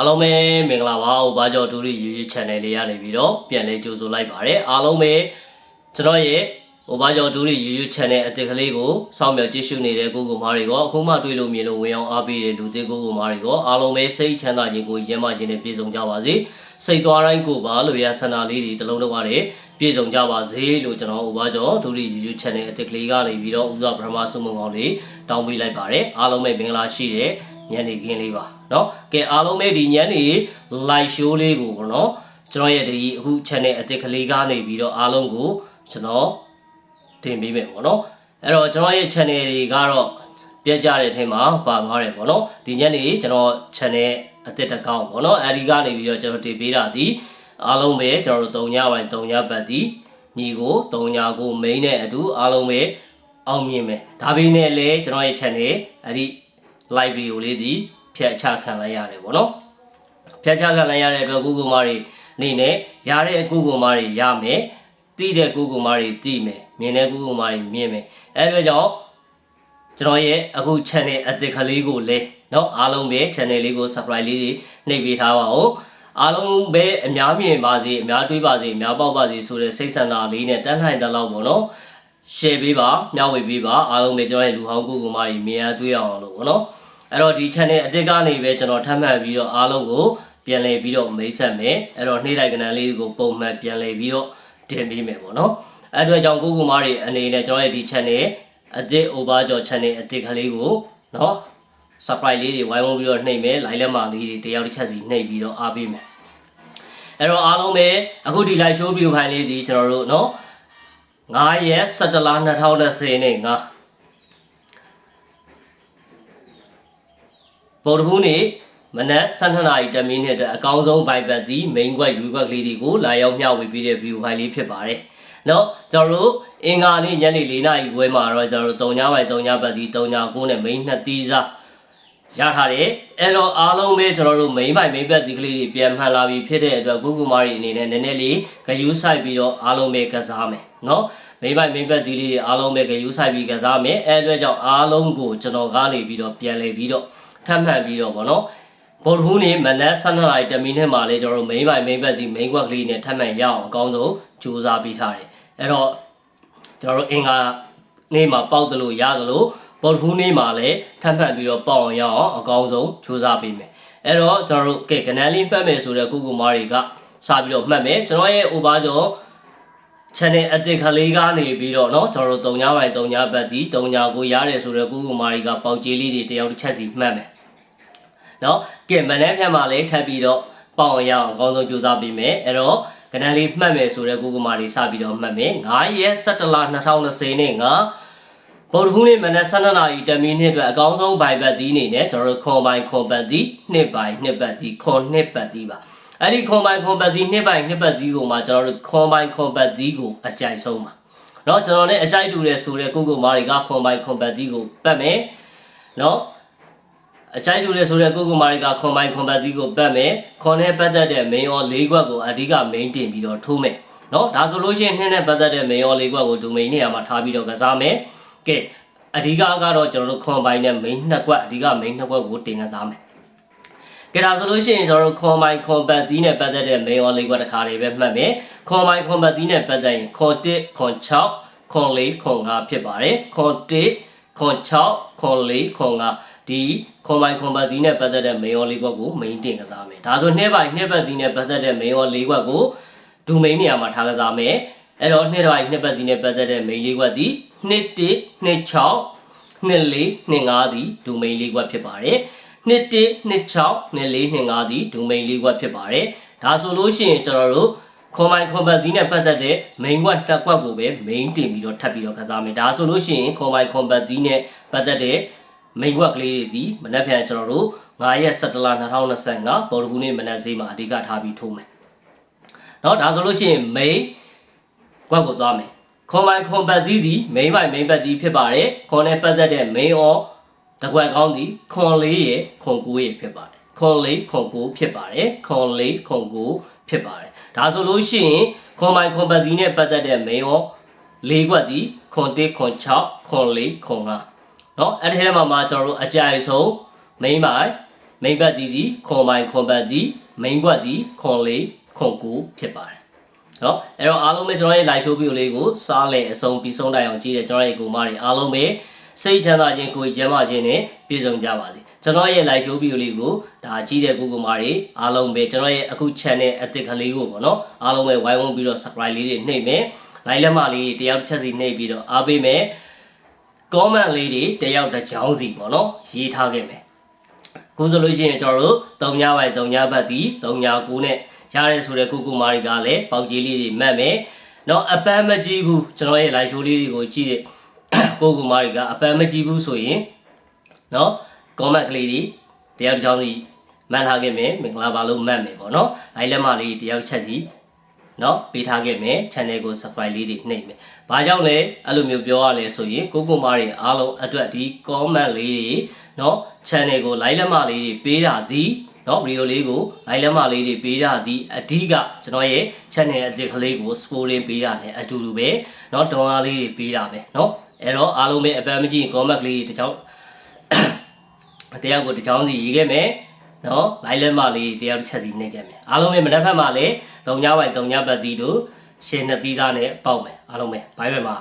အားလုံးပဲမင်္ဂလာပါဟိုဘာကျော်ဒူရီ YouTube channel လေးရနေပြီးတော့ပြန်လဲကြိုဆိုလိုက်ပါတယ်အားလုံးပဲကျွန်တော်ရဲ့ဟိုဘာကျော်ဒူရီ YouTube channel အတက်ကလေးကိုစောင့်မျှော်ကြည့်ရှုနေတဲ့ကိုကိုမားတွေကအခုမှတွေ့လို့မြင်လို့ဝင်အောင်အားပေးတဲ့လူသစ်ကိုကိုမားတွေကအားလုံးပဲစိတ်ချမ်းသာခြင်းကိုရင်းမှခြင်းနဲ့ပြည့်စုံကြပါစေစိတ်သွားတိုင်းကိုပါလို့ရဆန္ဒလေးတွေတစ်လုံးလုံးပါတယ်ပြည့်စုံကြပါစေလို့ကျွန်တော်ဟိုဘာကျော်ဒူရီ YouTube channel အတက်ကလေးကနေပြီးတော့ဥစွာပထမဆုံးမကောင်လေးတောင်းပေးလိုက်ပါတယ်အားလုံးပဲမင်္ဂလာရှိတဲ့ညနေခင်းလေးပါ เนาะကဲအားလုံးပဲဒီညနေ live show လေးကိုပေါ့နော်ကျွန်တော်ရဲ့ဒီအခု channel အသစ်ကလေးကနေပြီးတော့အားလုံးကိုကျွန်တော်တင်ပေးမယ်ပေါ့နော်အဲ့တော့ကျွန်တော်ရဲ့ channel တွေကတော့ပြည့်ကြတဲ့အထက်မှာပါသွားတယ်ပေါ့နော်ဒီညနေကျွန်တော် channel အသစ်တစ်ကောင်ပေါ့နော်အဲဒီကနေပြီးတော့ကျွန်တော်တင်ပေးတာဒီအားလုံးပဲကျွန်တော်တို့3ညပိုင်း3ညပတ်ဒီညီကို3ညကို main နဲ့အတူအားလုံးပဲအောင်မြင်မယ်ဒါပေမဲ့လည်းကျွန်တော်ရဲ့ channel အဲ့ဒီ live video လေးဒီ ဖြတ်ချခံလိုက်ရတယ်ပေါ့နော် ဖြတ်ချခံလိုက်ရတဲ့အတွက် Google မားတွေအနေနဲ့ရတဲ့ Google မားတွေရမယ်တိတဲ့ Google မားတွေတိမယ်မြင်တဲ့ Google မားတွေမြင်မယ်အဲဒါကြောင့်ကျွန်တော်ရဲ့အခု channel အသစ်ကလေးကိုလည်းเนาะအားလုံးပဲ channel လေးကို subscribe လေးတွေနှိပ်ပေးထားပါဦးအားလုံးပဲအများမြင်ပါစေအများတွေးပါစေအများပေါက်ပါစေဆိုတဲ့စိတ်ဆန္ဒလေးနဲ့တန်းထိုင်တဲ့လောက်ပေါ့နော် share ပေးပါမျှဝေပေးပါအားလုံးပဲကျွန်တော်ရဲ့လူဟောင်းကိုကိုမကြီးမြင်ရတွေ့အောင်လို့ပေါ့နော် အဲ့တော့ဒီ channel အသစ်ကနေပဲကျွန်တော်ထပ်မှတ်ပြီးတော့အားလုံးကိုပြန်လည်ပြီးတော့မိတ်ဆက်မယ်အဲ့တော့နေ့တိုက်ကနန်းလေးကိုပုံမှန်ပြန်လည်ပြီးတော့တင်ပေးမယ်ပေါ့နော်အဲ့အတွက်ကြောင့်ကိုကိုမကြီးအနေနဲ့ကျွန်တော်ရဲ့ဒီ channel အသစ် over ကျော် channel အသစ်ကလေးကိုနော် surprise လေးတွေဝိုင်းဝန်းပြီးတော့နှိပ်မယ် live လက်မလေးတွေတယောက်တစ်ချက်စီနှိပ်ပြီးတော့အားပေးမယ်အဲ့တော့အားလုံးပဲအခုဒီ live show view ဖိုင်လေးဒီကျွန်တော်တို့နော်9ရက်17လ2020နဲ့9 ပေါ်တဘူးနေ့မနက်7:00နာရီတမီးနဲ့အတွက်အကောင်းဆုံးဘိုင်ဘတ်ဒီ main quest view quest လေးတွေကိုလာရောက်မျှဝေပေးတဲ့ view ဖိုင်လေးဖြစ်ပါတယ်။နော်ကျွန်တော်တို့အင်္ဂါနေ့ညနေ4:00နာရီခွဲမှာတော့ကျွန်တော်တို့3ညပိုင်း3ညဘတ်ဒီ3ည9နဲ့ main 2တီးစားရထားတယ်အဲ့တော့အားလုံးပဲကျွန်တော်တို့ main ပိုင်း main ဘတ်ဒီကလေးတွေပြန်မှန်လာပြီဖြစ်တဲ့အတွက်ကိုကူမာရီအနေနဲ့နည်းနည်းလေးဂယူးဆိုင်ပြီးတော့အားလုံးပဲကစားမယ်နော်မိဘမိဘဒီလေးတွေအားလုံးပဲကယူဆိုင်ပြီးကစားမယ်အဲအတွက်ကြောင့်အားလုံးကိုကျွန်တော်ကနေပြီးတော့ပြန်လဲပြီးတော့ ထပ်မှတ်ပြီးတော့ဗောနော်ဘော်ဒဟူးနေမနက်12နာရီတမီနဲ့မှလဲကျွန်တော်တို့မိဘမိဘဒီမိန်ကွက်ကလေးနဲ့ထပ်မှတ်ရအောင်အကောင်းဆုံးကြိုးစားပြီးထားတယ်အဲ့တော့ကျွန်တော်တို့အင်္ဂါနေ့မှာပေါက်တယ်လို့ရသလိုဘော်ဒဟူးနေ့မှာလည်းထပ်မှတ်ပြီးတော့ပေါက်အောင်ရအောင်အကောင်းဆုံးကြိုးစားပေးမယ်အဲ့တော့ကျွန်တော်တို့ကဲကနန်းလေးဖတ်မယ်ဆိုတဲ့ကုကုမားတွေကစပြီးတော့မှတ်မယ်ကျွန်တော်ရဲ့ over ကျော် channel အတစ်ခလေးကနေပြီးတော့เนาะကျွန်တော်တို့3ညပိုင်း3ညဘတ်ဒီ3ညကိုရတယ်ဆိုတော့ကုကုမာရီကပေါက်ကြီးလေးတွေတယောက်တစ်ချက်စီမှတ်မယ် เนาะကဲမနေ့ဖြတ်မှာလည်းထပ်ပြီးတော့ပေါအောင်ရအောင်အကောင်းဆုံးကြိုးစားပေးမယ်အဲ့တော့ကဏ္ဍလေးမှတ်မယ်ဆိုတော့ကုကုမာရီစပြီးတော့မှတ်မယ်9ရက်17လ2020နဲ့ငါပေါ်တူနေ့မနက်7:00နာရီတမီနှစ်အတွက်အကောင်းဆုံးဘိုင်ဘတ်ဒီနေနဲ့ကျွန်တော်တို့ခွန်ဘိုင်ခွန်ဘတ်ဒီနှစ်ဘိုင်နှစ်ဘတ်ဒီခွန်နှစ်ဘတ်ဒီပါအဲ့ဒီခွန်ဘိုင်ခွန်ဘတ်ဒီနှစ်ဘိုင်နှစ်ဘတ်ဒီကိုမှကျွန်တော်တို့ခွန်ဘိုင်ခွန်ဘတ်ဒီကိုအကြိုက်ဆုံးပါเนาะကျွန်တော်လည်းအကြိုက်တူတယ်ဆိုတဲ့ကိုကိုမာတွေကခွန်ဘိုင်ခွန်ဘတ်ဒီကိုပတ်မယ်เนาะ အချိုက်တူတယ်ဆိုတဲ့ကိုကိုမာရီကခွန်ပိုင်းခွန်ပတ်တီကိုပတ်မယ်ခွန်နဲ့ပတ်သက်တဲ့ main or ၄ခွက်ကိုအဓိက main တင်ပြီးတော့ထိုးမယ်နော်ဒါဆိုလို့ရှိရင်နှင်းနဲ့ပတ်သက်တဲ့ main or ၄ခွက်ကို domain နေရာမှာထားပြီးတော့ကစားမယ်ကဲအဓိကကတော့ကျွန်တော်တို့ခွန်ပိုင်းနဲ့ main နှစ်ခွက်အဓိက main နှစ်ခွက်ကိုတင်ကစားမယ်ကဲဒါဆိုလို့ရှိရင်ကျွန်တော်တို့ခွန်ပိုင်းခွန်ပတ်တီနဲ့ပတ်သက်တဲ့ main or ၄ခွက်တစ်ခါတွေပဲမှတ်မယ်ခွန်ပိုင်းခွန်ပတ်တီနဲ့ပတ်သက်ရင်ခွန်1ခွန်6ခွန်4ခွန်5ဖြစ်ပါတယ်ခွန်1ခွန်6ခွန်4ခွန်5 ဒီ combine combat ဒီနဲ့ပတ်သက်တဲ့ main ရောလေးခွက်ကို main တင်ကစားမယ်ဒါဆိုနှစ်ပိုင်းနှစ်ပတ်ဒီနဲ့ပတ်သက်တဲ့ main ရောလေးခွက်ကို domain နေရာမှာထားကစားမယ်အဲ့တော့နှစ်ပိုင်းနှစ်ပတ်ဒီနဲ့ပတ်သက်တဲ့ main လေးခွက်ဒီ2 1 2 6 2 4 2 5ဒီ domain လေးခွက်ဖြစ်ပါတယ်နှစ်1နှစ်6နှစ်4နှစ်5ဒီဒိုမိန်လေးခွက်ဖြစ်ပါတယ်။ဒါဆိုလို့ရှိရင်ကျွန်တော်တို့ခွန်မိုင်ခွန်ဘတ်ဒီနဲ့ပတ်သက်တဲ့ main ခွက်တက်ခွက်ကိုပဲ main တင်ပြီးတော့ထပ်ပြီးတော့ကစားမယ်။ဒါဆိုလို့ရှိရင်ခွန်မိုင်ခွန်ဘတ်ဒီနဲ့ပတ်သက်တဲ့ မိန်ခွက်ကလေးတွေဒီမနက်ဖြန်ကျွန်တော်တို့9ရက်17လ2025ပေါ်တကူနေ့မနက်စေးမှာအဓိကထားပြီးထိုးမယ်။နော်ဒါဆိုလို့ရှိရင်မိန်ခွက်ကိုသွားမယ်။ခွန်ပိုင်ခွန်ပတ်ကြီးဒီမိန်ပိုင်မိန်ပတ်ကြီးဖြစ်ပါတယ်။ခွန်နဲ့ပတ်သက်တဲ့မိန်ဩတကွက်ကောင်းဒီခွန်လေးရယ်ခွန်ကိုရယ်ဖြစ်ပါတယ်။ခွန်လေးခွန်ကိုဖြစ်ပါတယ်။ခွန်လေးခွန်ကိုဖြစ်ပါတယ်။ဒါဆိုလို့ရှိရင်ခွန်ပိုင်ခွန်ပတ်ကြီးနဲ့ပတ်သက်တဲ့မိန်ဩလေးခွက်ဒီခွန်1ခွန်6ခွန်4ခွန်5 နော်အဲ့ဒီထဲမှာမှကျွန်တော်တို့အကြိုက်ဆုံး main မိုင် main ဘတ်ဒီဒီခွန်မိုင်ခွန်ဘတ်ဒီ main ဘတ်ဒီခွန်လေးခွန်ကူဖြစ်ပါတယ်နော်အဲ့တော့အားလုံးပဲကျွန်တော်ရဲ့ live show video လေးကိုစားလဲအဆုံးပြီးဆုံးတိုင်အောင်ကြည့်တဲ့ကျွန်တော်ရဲ့ကိုမတွေအားလုံးပဲစိတ်ချမ်းသာခြင်းကိုရမ်းမာခြင်းနဲ့ပြည့်စုံကြပါစေကျွန်တော်ရဲ့ live show video လေးကိုဒါကြည့်တဲ့ကိုကိုမတွေအားလုံးပဲကျွန်တော်ရဲ့အခု channel အသစ်ကလေးကိုပေါ့နော်အားလုံးပဲဝိုင်းဝန်းပြီးတော့ subscribe လေးတွေနှိပ်မယ် like လက်မလေးတယောက်တစ်ချက်စီနှိပ်ပြီးတော့အားပေးမယ် comment လေးတွေတယောက်တစ်ကြောင်းစီပေါ့နော်ရေးထားခဲ့မယ်ခုဆိုလို့ရှိရင်ကျွန်တော်တို့၃ညပိုင်း၃ညဘက်ဒီ၃ည9နဲ့ရရဲဆိုတဲ့ကိုကိုမာရီကလည်းပေါက်ကြီးလေးတွေမှတ်မယ်နော်အပန်းမကြည့်ဘူးကျွန်တော်ရဲ့ live show လေးတွေကိုကြည့်တဲ့ကိုကိုမာရီကအပန်းမကြည့်ဘူးဆိုရင်နော် comment ကလေးတွေတယောက်တစ်ကြောင်းစီမှတ်ထားခဲ့မယ်မင်္ဂလာပါလို့မှတ်မယ်ပေါ့နော်အဲ့လက်မလေးတယောက်ချက်စီ เนาะပေးထားခဲ့မယ် channel ကို subscribe လေးတွေနှိပ်မယ်။ဘာကြောင့်လဲအဲ့လိုမျိုးပြောရလဲဆိုရင်ကိုကိုမားတွေအားလုံးအတွက်ဒီ comment လေးတွေเนาะ channel ကို like လက်မလေးတွေပေးတာဒီเนาะ video လေးကို like လက်မလေးတွေပေးတာဒီအဓိကကျွန်တော်ရဲ့ channel အသစ်ကလေးကို scoring ပေးတာ ਨੇ အတူတူပဲเนาะဒေါ်လာလေးတွေပေးတာပဲเนาะအဲ့တော့အားလုံးပဲအပန်းမကြည့် comment ကလေးတွေတကြောင် တယောက်ကိုတစ်ချောင်းစီရေးခဲ့မယ် နော်လိုက်လက်မလေးတယောက်တစ်ချက်စီနှိပ်ခဲ့မယ်အားလုံးပဲမနက်ဖြန်မှာလည်း၃ညပိုင်း၃ညပတ်သီးတို့ရှင်းနှစ်သီးစားနဲ့ပေါက်မယ်အားလုံးပဲဘိုင်ဘယ်မှာ